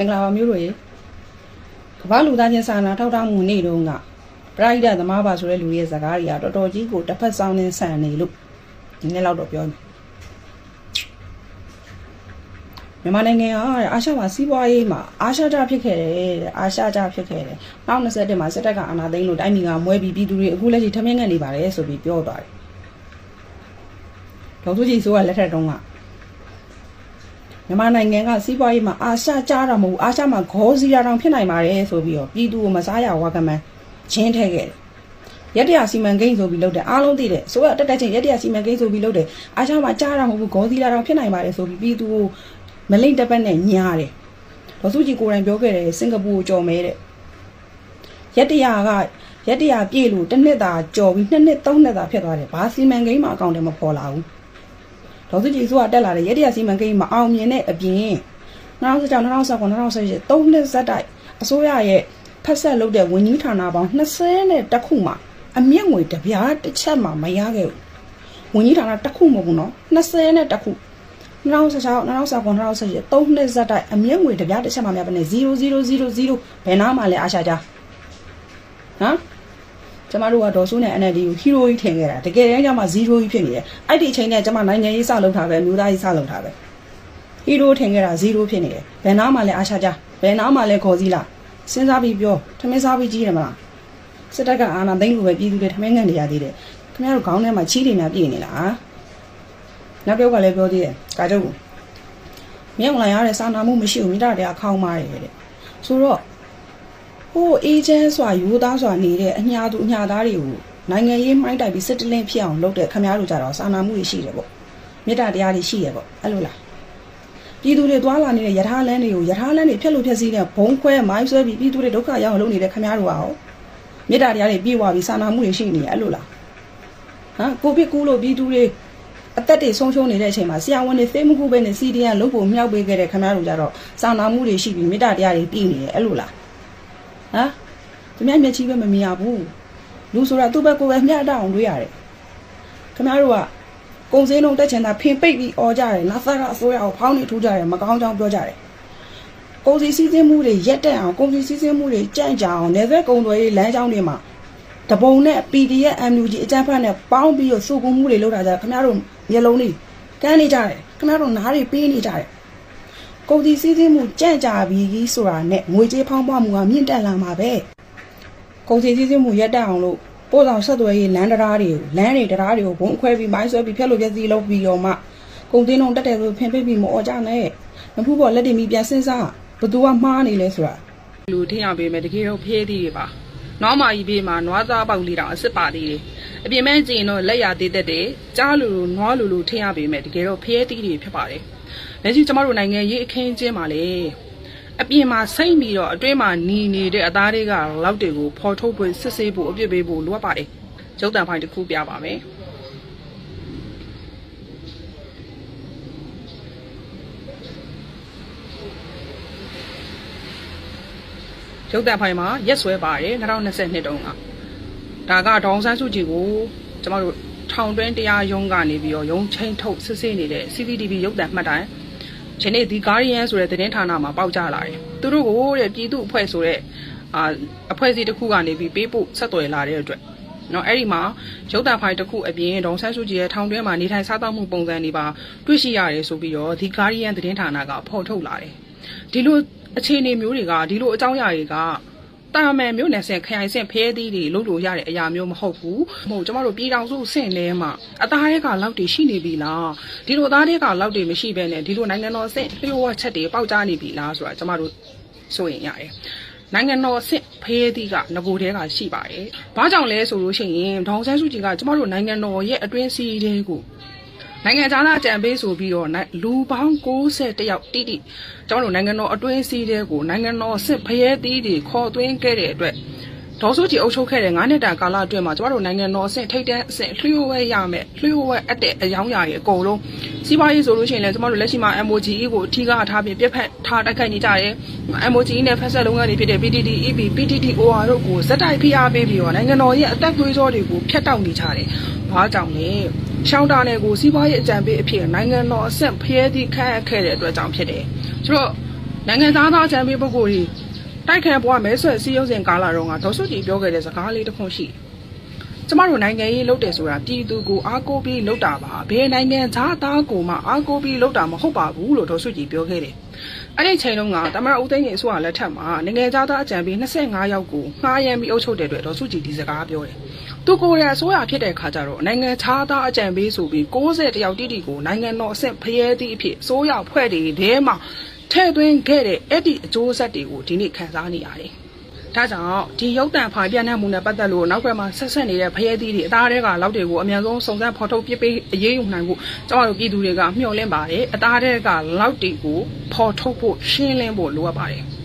မင်္ဂလာပါမျိုးတို့ရေကမ္ဘာလူသားချင်းစာနာထောက်ထားမှုနေ့တုန်းကပရိဒတ်သမားပါဆိုတဲ့လူရဲ့ဇာကားတွေကတော်တော်ကြီးကိုတစ်ဖက်ဆောင်နေဆန်နေလို့ဒီနေ့လောက်တော့ပြောမယ်မြန်မာနိုင်ငံကအာရှမှာစီးပွားရေးမှာအာရှကြဖြစ်ခဲ့တယ်တဲ့အာရှကြဖြစ်ခဲ့တယ်နောက်21မှာစစ်တပ်ကအာဏာသိမ်းလို့တိုင်းပြည်ကမွဲပြီးပြည်သူတွေအခုလက်ရှိထမင်းငတ်နေပါတယ်ဆိုပြီးပြောသွားတယ်ဒေါက်တာကြီးဆိုကလက်ထက်တုန်းက မြန်မာနိုင်ငံကစီးပွားရေးမှာအာရှကြားတာမဟုတ်ဘူးအာရှမှာဂေါ်စီရာတောင်ဖြစ်နိုင်ပါတယ်ဆိုပြီးတော့ပြည်သူကိုမစားရဝါကမန်းချင်းထဲခဲ့တယ်ရက်တရစီမံကိန်းဆိုပြီးလုပ်တယ်အားလုံးသိတယ်ဆိုတော့တက်တက်ချင်းရက်တရစီမံကိန်းဆိုပြီးလုပ်တယ်အာရှမှာကြားတာမဟုတ်ဘူးဂေါ်စီရာတောင်ဖြစ်နိုင်ပါတယ်ဆိုပြီးပြည်သူကိုမလိမ့်တပတ်နဲ့ညားတယ်ဒေါ်စုကြည်ကိုယ်တိုင်ပြောခဲ့တယ်စင်ကာပူကိုကြော်မဲတဲ့ရက်တရကရက်တရပြည့်လို့တစ်နှစ်သာကြော်ပြီးနှစ်နှစ်သုံးနှစ်သာဖြစ်သွားတယ်ဘာစီမံကိန်းမှအကောင့်ထဲမပေါ်လာဘူး ဒေါ်စုကြည်စိုးကတက်လာတဲ့ရက်တရစီမံကိန်းမအောင်မြင်တဲ့အပြင်2016 2019 2018သုံးနှစ်ဇက်တိုက်အစိုးရရဲ့ဖက်ဆက်လုပ်တဲ့ဝန်ကြီးဌာနပေါင်း20နဲ့တစ်ခုမှအမြင့်ငွေတစ်ပြားတစ်ချက်မှမရခဲ့ဘူးဝန်ကြီးဌာနတစ်ခုမဟုတ်ဘူးနော်20နဲ့တစ်ခု2016 2019 2018သုံးနှစ်ဇက်တိုက်အမြင့်ငွေတစ်ပြားတစ်ချက်မှမရဘဲနဲ့0000ဘယ်နာမှလဲအားရှာကြဟမ် ကျမတို့ကဒေါ်စုနဲ့ NLD ကိုဟီရိုကြီးထင်ခဲ့တာတကယ်တမ်းကျမှ0ကြီးဖြစ်နေတယ်အဲ့ဒီအချိန်နဲ့ကျမနိုင်ငံရေးစလုပ်တာပဲမျိုးသားရေးစလုပ်တာပဲဟီရိုထင်ခဲ့တာ0ဖြစ်နေတယ်ဘယ်နာမှလဲအားရှာကြဘယ်နာမှလဲခေါ်စည်းလားစဉ်းစားပြီးပြောထမင်းစားပြီးကြီးတယ်မလားစစ်တပ်ကအာဏာသိမ်းလို့ပဲပြည်သူတွေထမင်းငံနေရသေးတယ်ခင်ဗျားတို့ခေါင်းထဲမှာချီးတွေများပြည့်နေလားနောက်တစ်ယောက်ကလည်းပြောသေးတယ်ကာကျုပ်ကိုမြောင်လာရတဲ့စာနာမှုမရှိဘူးမိသားတရားခေါင်းမားတယ်တဲ့ဆိုတော့ ဟိုအေဂျင့်စွာယူသားစွာနေတဲ့အညာသူအညာသားတွေကိုနိုင်ငံရေးမိုင်းတိုက်ပြီးစစ်တလင်းဖြစ်အောင်လုပ်တဲ့ခမားတို့ကြတော့စာနာမှုတွေရှိတယ်ပေါ့မေတ္တာတရားတွေရှိရပေါ့အဲ့လိုလားပြည်သူတွေသွားလာနေတဲ့ယထာလန်းတွေကိုယထာလန်းတွေဖျက်လို့ဖျက်စီးတဲ့ဘုံခွဲမိုင်းဆွဲပြီးပြည်သူတွေဒုက္ခရောက်အောင်လုပ်နေတဲ့ခမားတို့ကရောမေတ္တာတရားတွေပြေဝပြီးစာနာမှုတွေရှိနေရအဲ့လိုလားဟမ်ကိုဗစ်ကူးလို့ပြည်သူတွေအသက်တွေဆုံးရှုံးနေတဲ့အချိန်မှာဆရာဝန်တွေသိမှုကူပဲနဲ့စီဒီအန်လုပ်ဖို့မြောက်ပေးခဲ့တဲ့ခမားတို့ကြတော့စာနာမှုတွေရှိပြီးမေတ္တာတရားတွေပြည့်နေတယ်အဲ့လိုလား ဟမ်သူများမျက်ချိပဲမမြင်ရဘူးလူဆိုတာသူ့ဘက်ကိုယ်ပဲမျှတအောင်တွေးရတယ်ခင်ဗျားတို့ကကုံစင်းလုံးတက်ချင်တာဖင်ပိတ်ပြီးអော်ကြတယ်လာသကအစိုးရကိုဖောင်းနေထူးကြတယ်မကောင်းကြောင်ပြောကြတယ်ကုံစီစည်းစင်းမှုတွေရက်တက်အောင်ကုံစီစည်းစင်းမှုတွေကြန့်ကြအောင်နေသက်ကုံတွေလမ်းကြောင်းတွေမှာတပုံနဲ့ PDF MUG အကြမ်းဖက်နဲ့ပေါင်းပြီးတော့စုကုံမှုတွေလုပ်တာကြခင်ဗျားတို့မျက်လုံးတွေကန်းနေကြတယ်ခင်ဗျားတို့နားတွေပေးနေကြတယ် ကုန်စည်စည်းစိမ်မှုကြန့်ကြာပြီးဆိုတာနဲ့ငွေကြေးဖောင်းပွားမှုကမြင့်တက်လာမှာပဲကုန်စည်စည်းစိမ်မှုရက်တက်အောင်လို့ပို့ဆောင်ဆက်သွယ်ရေးလမ်းတရားတွေကိုလမ်းတွေတရားတွေကိုဘုံခွဲပြီးမိုင်းဆွဲပြီးဖျက်လို့ပြည့်စည်လုပ်ပြီးတော့မှကုန်တင်းလုံးတက်တယ်ဆိုဖင်ပိတ်ပြီးမအော်ကြနဲ့မဖူးပေါ်လက်တွေမိပြန်စဉ်းစားဘသူကမှားနေလဲဆိုတာလူထင်ရပေးမယ်တကယ်တော့ဖျဲသေးတွေပါ။နောက်မှကြီးပေးမှာနွားသားပေါက်လေးတောင်အစ်စ်ပါသေးတယ်။အပြင်မဲ့ကြည့်ရင်တော့လက်ရသေးတတ်တယ်။ကြားလူလူနွားလူလူထင်ရပေးမယ်တကယ်တော့ဖျဲသေးတွေဖြစ်ပါတယ်။ လက်ရှိကျမတို့နိုင်ငံရေးအခင်းကျင်းပါလေ။အပြင်မှာစိတ်ပြီးတော့အတွင်းမှာหนีနေတဲ့အသားတွေကလောက်တွေကိုဖော်ထုတ်ဖို့စစ်ဆေးဖို့အပြစ်ပေးဖို့လိုအပ်ပါတယ်။ကျုပ်တန်ဖိုင်တစ်ခုပြပါမယ်။ရုပ်တံဖိုင်မှာရက်ဆွဲပါတယ်2022တုန်းကဒါကဒေါအောင်ဆန်းစုကြည်ကိုကျမတို့ ထောင်တွင်းတရားရုံးကနေပြီးတော့ရုံးချင်းထုတ်စစ်ဆေးနေတဲ့ CCTV ရုပ်တံမှတ်တိုင်ဒီနေ့ဒီ Guardian ဆိုတဲ့သတင်းဌာနမှာပေါက်ကြလာတယ်သူတို့ကိုတဲ့ပြည်သူအဖွဲ့ဆိုတဲ့အာအဖွဲ့အစည်းတစ်ခုကနေပြီးပေးပို့ဆက်သွယ်လာတဲ့အတွက်နော်အဲ့ဒီမှာရုပ်တံဖိုင်တစ်ခုအပြင်ဒေါအောင်ဆန်းစုကြည်ရဲ့ထောင်တွင်းမှာနေထိုင်စားသောက်မှုပုံစံတွေပါတွေ့ရှိရတယ်ဆိုပြီးတော့ဒီ Guardian သတင်းဌာနကဖော်ထုတ်လာတယ်ဒီလိုအခြေအနေမျိုးတွေကဒီလိုအကြောင်းအရာတွေက တာမန်မျိုးနယ်ဆင်ခရိုင်ဆင်ဖဲသီးတွေလုပ်လို့ရတဲ့အရာမျိုးမဟုတ်ဘူးမဟုတ်ကျမတို့ပြည်တော်စုဆင့်လဲမှာအသားရဲကလောက်တွေရှိနေပြီလားဒီလိုအသားရဲကလောက်တွေမရှိဘဲနဲ့ဒီလိုနိုင်ငံတော်ဆင့်လျှို့ဝှက်ချက်တွေပေါက်ကြားနေပြီလားဆိုတာကျမတို့စိုးရင်ရတယ်နိုင်ငံတော်အဆင့်ဖေးသီးကငကိုတဲကရှိပါတယ်။ဘာကြောင့်လဲဆိုလို့ရှိရင်ဒေါအောင်ဆန်းစုကြည်ကကျမတို့နိုင်ငံတော်ရဲ့အတွင်းစည်းတွေကို နိုင်ငံခြားသားအကြံပေးဆိုပြီးတော့နိုင်လူပေါင်း60တယောက်တိတိကျွန်တော်တို့နိုင်ငံတော်အတွင်းစည်းတဲ့ကိုနိုင်ငံတော်စစ်ဖရဲသီးတွေခေါ်သွင်းခဲ့တဲ့အတွက်ဒေါ်စုကြည်အုပ်ချုပ်ခဲ့တဲ့9နှစ်တာကာလအတွင်းမှာကျွန်တော်တို့နိုင်ငံတော်အဆင့်ထိပ်တန်းအဆင့်လျှို့ဝဲရမယ်လျှို့ဝဲအပ်တဲ့အယောင်းအရာတွေအကုန်လုံး စီးပွားရေးဆိုလို့ရှိရင်လည်းကျွန်တော်တို့လက်ရှိမှာ MOGE ကိုအထီးကထားပြီးပြက်ဖက်ထားတိုက်ခိုက်နေကြတယ် MOGE နဲ့ဖက်ဆက်လုပ်ငန်းတွေဖြစ်တဲ့ PTT EP PTTOR တို့ကိုဇက်တိုက်ဖိအားပေးပြီးတော့နိုင်ငံတော်ရဲ့အသက်သွေးကြောတွေကိုဖျက်တောက်နေကြတယ်ဘာကြောင့်လဲရှောင်းတာနယ်ကိုစီးပွားရေးအကြံပေးအဖြစ်နိုင်ငံတော်အဆင့်ဖျဲသည့်ခန့်အပ်ခဲ့တဲ့အတွက်ကြောင့်ဖြစ်တယ်ဆိုတော့နိုင်ငံသားသားချမ်းပေးပုဂ္ဂိုလ်ကြီးတိုက်ခံဘွားမဲဆွဲစီးရုံးစဉ်ကာလာတော့ကဒေါ်စုကြည်ပြောခဲ့တဲ့စကားလေးတစ်ခုရှိတယ် ကျမတို့နိုင်ငံရေးလုပ်တယ်ဆိုတာပြည်သူကိုအားကိုးပြီးလုပ်တာပါဘယ်နိုင်ငံသားသားကိုမှအားကိုးပြီးလုပ်တာမဟုတ်ပါဘူးလို့ဒေါ်စုကြည်ပြောခဲ့တယ်အဲ့ဒီချိန်တုန်းကတမရဦးသိန်းကြီးအစိုးရလက်ထက်မှာနိုင်ငံသားသားအကြံပေး25ယောက်ကိုငှားရမ်းပြီးအုပ်ချုပ်တဲ့အတွက်ဒေါ်စုကြည်ဒီစကားပြောတယ်သူကိုယ်ရအစိုးရဖြစ်တဲ့ခါကျတော့နိုင်ငံခြားသားအကြံပေးဆိုပြီး60တယောက်တိတိကိုနိုင်ငံတော်အဆင့်ဖရဲသည့်အဖြစ်အစိုးရဖွဲ့တွေထဲမှာထဲ့သွင်းခဲ့တဲ့အဲ့ဒီအကျိုးဆက်တွေကိုဒီနေ့ခံစားနေရတယ် ဒါကြောင့်ဒီရုပ်တံဖိုင်ပြန့်နှံ့မှုနဲ့ပတ်သက်လို့နောက်ကမှဆက်ဆက်နေတဲ့ဖရဲသီးတွေအသားတွေကလောက်တွေကိုအများဆုံးစုံစမ်းဖော်ထုတ်ပြပေးအရေးယူနိုင်ဖို့ကျမတို့ပြည်သူတွေကမျှော်လင့်ပါတယ်အသားတွေကလောက်တွေကိုဖော်ထုတ်ဖို့ရှင်းလင်းဖို့လိုအပ်ပါတယ်